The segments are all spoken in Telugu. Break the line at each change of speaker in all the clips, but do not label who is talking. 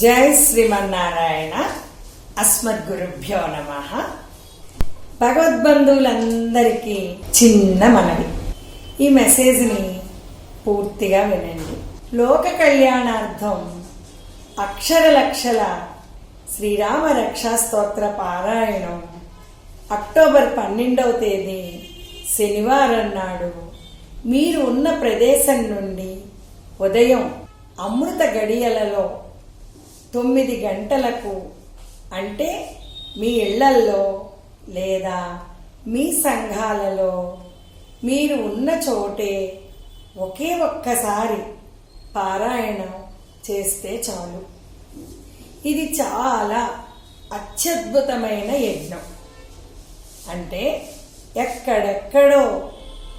జై శ్రీమన్నారాయణ. అస్మద్గురుభ్యో నమ. భగవద్బంధువులందరికీ చిన్న మనవి. ఈ మెసేజ్ని పూర్తిగా వినండి. లోక కళ్యాణార్థం అక్షర లక్షల శ్రీరామ రక్షా స్తోత్ర పారాయణం అక్టోబర్ పన్నెండవ తేదీ శనివారం నాడు మీరు ఉన్న ప్రదేశం నుండి ఉదయం అమృత గడియలలో తొమ్మిది గంటలకు అంటే మీ ఇళ్ళల్లో లేదా మీ సంఘాలలో మీరు ఉన్న చోటే ఒకే ఒక్కసారి పారాయణం చేస్తే చాలు. ఇది చాలా అత్యద్భుతమైన యజ్ఞం. అంటే ఎక్కడెక్కడో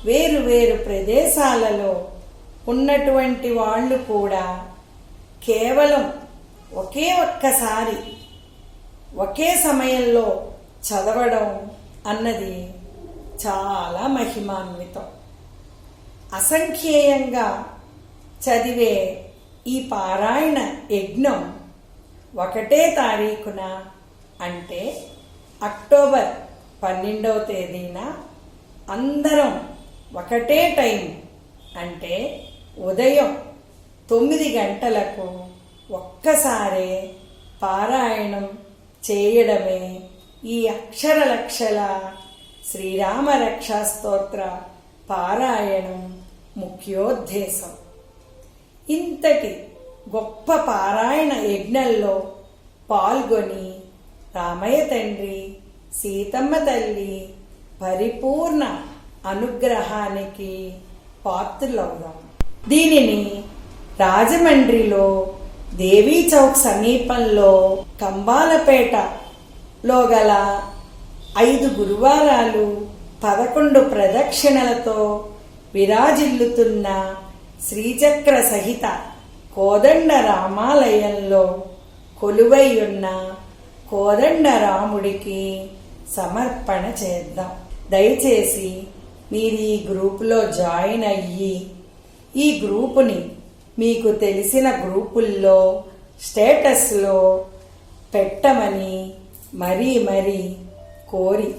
వేరు వేరు ప్రదేశాలలో ఉన్నటువంటి వాళ్ళు కూడా కేవలం ఒకే ఒక్కసారి ఒకే సమయంలో చదవడం అన్నది చాలా మహిమాన్వితం. అసంఖ్యేయంగా చదివే ఈ పారాయణ యజ్ఞం ఒకటే తారీఖున అంటే అక్టోబర్ పన్నెండవ తేదీన అందరం ఒకటే టైం అంటే ఉదయం తొమ్మిది గంటలకు ఒక్కసారే పారాయణం చేయడమే ఈ అక్షర లక్షల శ్రీరామ రక్షా స్తోత్ర పారాయణం ముఖ్యోద్దేశం. ఇంతటి గొప్ప పారాయణ యజ్ఞంలో పాల్గొని రామయ్య తండ్రి సీతమ్మ తల్లి పరిపూర్ణ అనుగ్రహానికి పాత్రులవుదాం. దీనిని రాజమండ్రిలో దేవీ చౌక్ సమీపంలో కంబాలపేటలో గల ఐదు గురువారాలు పదకొండు ప్రదక్షిణలతో విరాజిల్లుతున్న శ్రీచక్ర సహిత కోదండ రామాలయంలో కొలువై ఉన్న కోదండ రాముడికి సమర్పణ చేద్దాం. దయచేసి మీరు ఈ గ్రూపులో జాయిన్ అయ్యి ఈ గ్రూపుని మీకు తెలిసిన గ్రూపుల్లో స్టేటస్లో పెట్టమని మరీ మరీ కోరి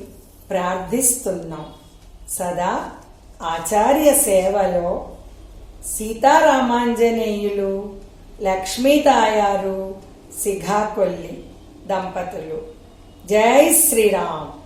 ప్రార్థిస్తున్నాం. సదా ఆచార్య సేవలో సీతారామాంజనేయులు లక్ష్మీ తాయారు సిఘాకొల్లి దంపతులు. జై శ్రీరామ్.